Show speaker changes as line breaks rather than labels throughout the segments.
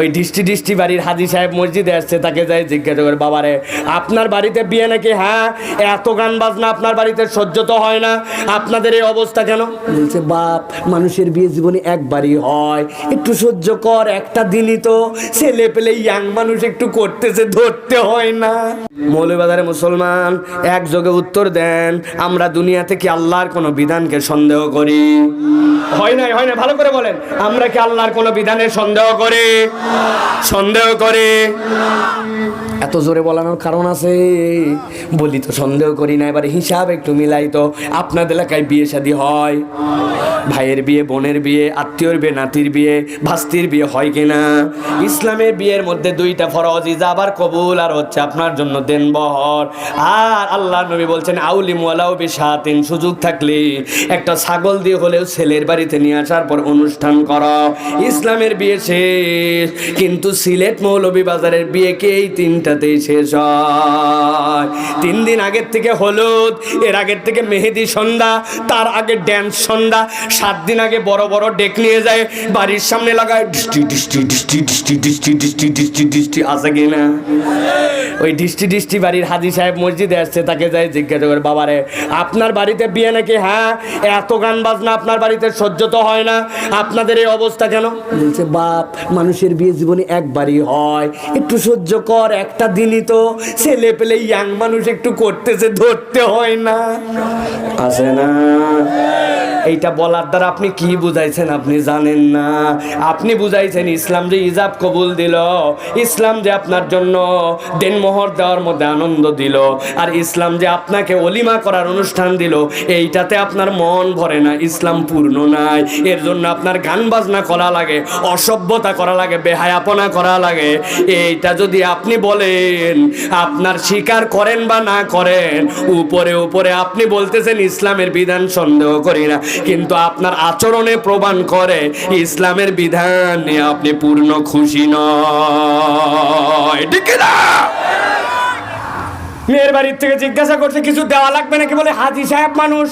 ওই ডিস্টি ডিস্টি বাড়ির হাজি সাহেব মসজিদে আসছে তাকে যাই জিজ্ঞাসা করে বাবারে আপনার বাড়িতে বিয়ে নাকি? হ্যাঁ এত গান বাজনা আপনার বাড়িতে সহ্য তো হয় না। আপনাদের এই অবস্থা কেন? বলছে বাপ মানুষের বিয়ে জীবনে একবারই হয়। একটু সহ্য কর একটা দিনই তো ছেলে পেলে ইয়াং মানুষ একটু করতেছে ধরতে হয় না। মৌলবাজারে মুসলমান একযোগে উত্তর দেন আমরা দুনিয়া থেকে আল্লাহর কোনো বিধানকে সন্দেহ করি। হয় নাই হয় না ভালো করে বলেন। আমরা কি আল্লাহর কোনো বিধানের সন্দেহ করি? সন্দেহ করে। এত জোরে বলানোর কারণ আছে? বলি তো সন্দেহ করি না, এবার হিসাব একটু মিলাই তো। আপনাদের এলাকায় বিয়ে শাদী হয়? ভাইয়ের বিয়ে, বোনের বিয়ে, আত্মীয়র বিয়ে, নাতির বিয়ে, ভাস্তির বিয়ে হয় কিনা ইসলামের বিয়ের মধ্যে দুইটা ফরজ, ইজাবার কবুল আর হচ্ছে আপনার জন্য দেন বহর আর আল্লাহ নবী বলছেন আউলি মোয়ালাও বেশাতেন, সুযোগ থাকলে একটা ছাগল দিয়ে হলেও ছেলের বাড়িতে নিয়ে আসার পর অনুষ্ঠান করো। ইসলামের বিয়ে শেষ, কিন্তু সিলেট মৌলভী বাজারের বিয়েকে এই তিনটাতেই শেষ হয় তিন দিন আগের থেকে হলুদ এর আগের থেকে মেহেদি সন্ধ্যা তার আগে ড্যান্স সন্ধ্যা সাত দিন আগে বড় বড় ডেক নিয়ে যায় বাড়ির সামনে লাগায় ডিস্টি ডিস্টি ডিস্টি ডিস্টি ডিস্টি ডিস্টি ডিস্টি ডিস্টি আছে কিনা ওই ডিস্টি ডিস্টি বাড়ির হাজি সাহেব মসজিদে আসছে, তাকে যাই জিজ্ঞাসা করে, বাবারে, আপনার বাড়িতে বিয়ে নাকি? হ্যাঁ এত গান বাজনা আপনার বাড়িতে সহ্য তো হয় না। আপনাদের এই অবস্থা কেন? বলছে, বাপ, মানুষের বিয়ে জীবনে একবারই হয়। একটু সহ্য কর, একটা দিনই তো ছেলে পেলে ইয়াং মানুষ একটু করতেছে, ধরতে হয় না। আসে না। এইটা বলার দ্বারা আপনি কি বুঝাইছেন আপনি জানেন না। আপনি বুঝাইছেন ইসলাম যে ইজাব কবুল দিল, ইসলাম যে আপনার জন্য দেনমোহর দেওয়ার মধ্যে আনন্দ দিল, আর ইসলাম যে আপনাকে অলিমা করার অনুষ্ঠান দিল, এইটাতে আপনার মন ভরে না, ইসলাম পূর্ণ নাই। এর জন্য আপনার গান বাজনা করা লাগে, অসভ্যতা করা লাগে, বেহায়াপনা করা লাগে। এইটা যদি আপনি বলেন, আপনার স্বীকার করেন বা না করেন, উপরে উপরে আপনি বলতেছেন ইসলামের বিধান সন্দেহ করি না। কিন্তু আপনার আচরণে প্রমাণ করে ইসলামের বিধান নিয়ে আপনি পূর্ণ খুশি নয় মেয়ের বাড়ির থেকে জিজ্ঞাসা করছে, কিছু দেওয়া লাগবে নাকি? বলে, হাজি সাহেব মানুষ।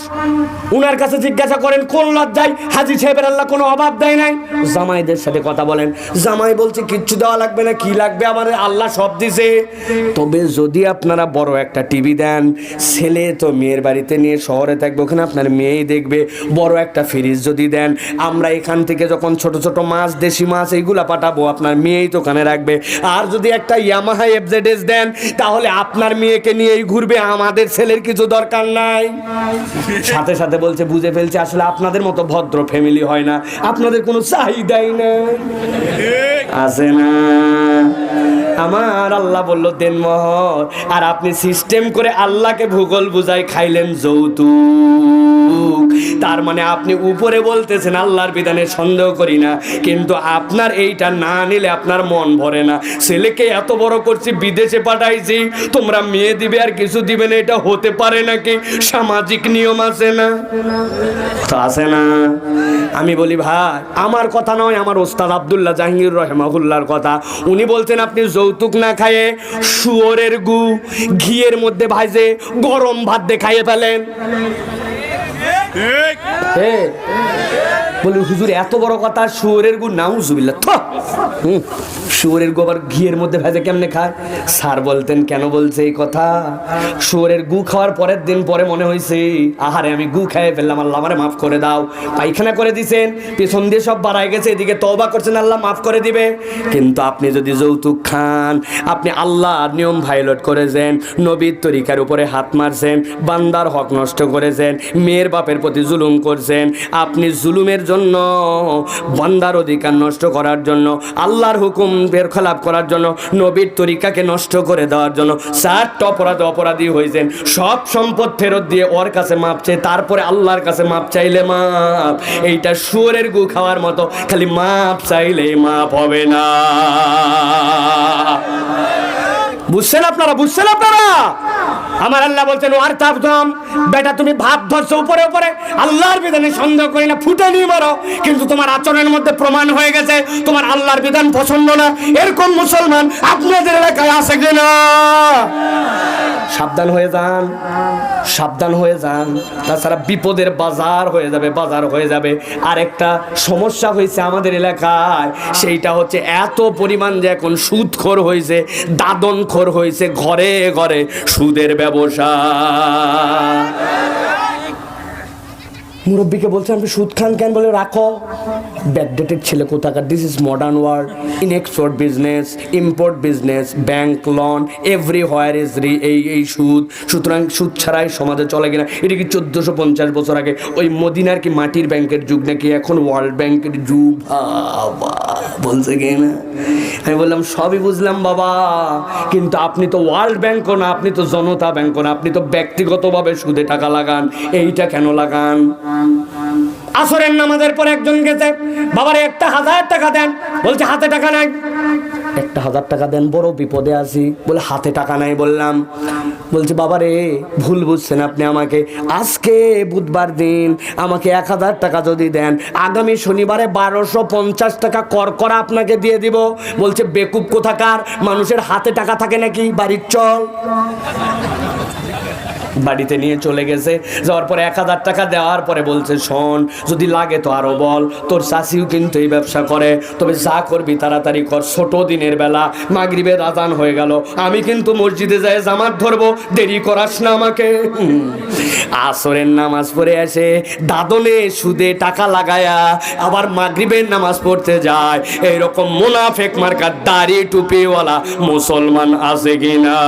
উনার কাছে জিজ্ঞাসা করেন, কোন লজ্জায়? হাজি সাহেবের আল্লাহ কোনো অভাব দেয় নাই। জামাইদের সাথে কথা বলেন, জামাই বলছে, কিচ্ছু দেওয়া লাগবে না, কি লাগবে? আমাদের আল্লাহ সব দিছে। তবে যদি আপনারা বড় একটা টিভি দেন, ছেলে তো মেয়ের বাড়িতে নিয়ে শহরে থাকবে, ওখানে আপনার মেয়েই দেখবে। বড় একটা ফ্রিজ যদি দেন, আমরা এখান থেকে যখন ছোট ছোট মাছ, দেশি মাছ এইগুলা পাঠাবো, আপনার মেয়েই তো ওখানে রাখবে। আর যদি একটা ইয়ামাহা এফজেডএস দেন, তাহলে আপনার মেয়েকে নিয়েই ঘুরবে, আমাদের ছেলের কিছু দরকার নাই। সাথে সাথে বলছে, বুঝে ফেলছে, আসলে আপনাদের মতো ভদ্র ফ্যামিলি হয় না। আপনাদের কোনো চাহিদাই না আছে না। আমার আল্লাহ বলল, দেন মহর। আর আপনি সিস্টেম করে আল্লাহকে ভূগোল বুঝাই খাইলেন যৌতুক। তার মানে আপনি উপরে বলতেছেন, আল্লাহর বিধানে সন্দেহ করি না। কিন্তু আপনার এইটা না নিলে আপনার মন ভরে না। ছেলেকে এত বড় করছি, বিদেশে পাঠাইছি, তোমরা মেয়ে দিবে আর কিছু দিবে না, এটা হতে পারে নাকি? সামাজিক নিয়ম আছে না? আছে না? আমি বলি ভাই আমার কথা নয় আমার ওস্তাদ আবদুল্লাহ জাহাঙ্গীর রহমাহুল্লার কথা। উনি বলছেন আপনি যৌতুক না খায়ে শুয়োরের গু ঘিয়ের মধ্যে ভাজে গরম ভাত দিয়ে খাইয়ে ফেলেন বলি হুজুর এত বড় কথা শুয়োরের গু নাউজুবিল্লাহ থ! হুম, শুয়োরের গোবর ঘিয়ের মধ্যে ভেজে কেমনে খায়? স্যার বলতেন কেন বলছে এই কথা? শুয়োরের গু খাওয়ার পরের দিন পরে মনে হয়েছে আহারে আমি গু খেয়ে ফেললাম আল্লাহ আমারে মাফ করে দাও। পায়খানা করে দিছেন পেছন দিয়ে সব বাড়ায় গেছে এদিকে তওবা করছেন আল্লাহ মাফ করে দিবে। কিন্তু আপনি যদি যৌতুক খান আপনি আল্লাহর নিয়ম ভায়োলেট করেছেন নবীর তরিকার উপরে হাত মারছেন বান্দার হক নষ্ট করেছেন মেয়ের বাপের প্রতি জুলুম করছেন আপনি জুলুমের জন্য, বান্দার অধিকার নষ্ট করার জন্য, আল্লাহর হুকুম বের খেলাপ করার জন্য, নবীর তরিকাকে নষ্ট করে দেওয়ার জন্য, চারটা অপরাধ অপরাধী হয়েছেন সব সম্পদ ফেরত দিয়ে ওর কাছে মাপ চেয়ে তারপরে আল্লাহর কাছে মাপ চাইলে মাপ। এইটা শুয়োরের গু খাওয়ার মতো, খালি মাপ চাইলে মাপ হবে না। বুঝছেন আপনারা? বুঝছেন আপনারা? আমার আল্লাহ বলছেন ওয়ার তাবদম বেটা, তুমি ভাব ধরছো উপরে উপরে। আল্লাহর বিধানে সন্দেহ করি না, ফুটে নিয়ে মারো। কিন্তু তোমার আচরণের মধ্যে প্রমাণ হয়ে গেছে, তোমার আল্লাহর বিধান পছন্দ না। এরকম মুসলমান আপনাদের এলাকায় আছে কিনা? সাবধান হয়ে যান, সাবধান হয়ে যান। তাছাড়া বিপদের বাজার হয়ে যাবে, বাজার হয়ে যাবে। আর একটা সমস্যা হয়েছে আমাদের এলাকায়, সেইটা হচ্ছে এত পরিমাণ যে এখন সুদখোর হয়েছে, দাদনখোর হয়েছে ঘরে ঘরে সুদের ব্যবসা। মুরব্বীকে বলছে আপনি সুদ খান কেন? বলে, রাখো। ব্যাকডেটেড ছেলে কোথাকার? This is modern world in export business import business bank loan everywhere is রি এই এই সুদ। সুতরাং সুদ ছাড়াই সমাজে চলে কিনা এটা কি চোদ্দোশো পঞ্চাশ বছর আগে ওই মদিনার কি মাটির ব্যাংকের যুগ নাকি এখন ওয়ার্ল্ড ব্যাংকের যুগ? বলছে কি না? আমি বললাম, সবই বুঝলাম বাবা। কিন্তু আপনি তো ওয়ার্ল্ড ব্যাংকও না, আপনি তো জনতা ব্যাংকও না, আপনি তো ব্যক্তিগতভাবে সুদে টাকা লাগান। এইটা কেন লাগান? আসরের নামাজের পর একজন গেছে, বাবারে, একটা হাজার টাকা দেন। বলছে, হাতে টাকা নাই। একটা হাজার টাকা দেন, বড় বিপদে আছি। বলে, হাতে টাকা নাই বললাম। বলছে, বাবারে, ভুল বুঝছেন আপনি আমাকে। আজকে বুধবার দিন আমাকে এক হাজার টাকা যদি দেন, আগামী শনিবারে বারোশো পঞ্চাশ টাকা কর করা আপনাকে দিয়ে দিব। বলছে, বেকুব কোথাকার? মানুষের হাতে টাকা থাকে নাকি? বাড়ির চল। বাড়িতে নিয়ে চলে গেছে। যাওয়ার পরে এক হাজার টাকা দেওয়ার পরে বলছে, শোন, যদি লাগে তো আরও বল। তোর চাষিও কিন্তু এই ব্যবসা করে। তবে যা করবি তাড়াতাড়ি কর। ছোট দিনের বেলা মাগরিবের আজান হয়ে গেল। আমি কিন্তু মসজিদে যাই জামাত ধরবো। দেরি করাস না আমাকে। আসরের নামাজ পড়ে আসে দাদনে সুদে টাকা লাগায়া আবার মাগরিবের নামাজ পড়তে যায়। এইরকম মুনাফেক মার্কার দাড়ি টুপিওয়ালা মুসলমান আছে কিনা?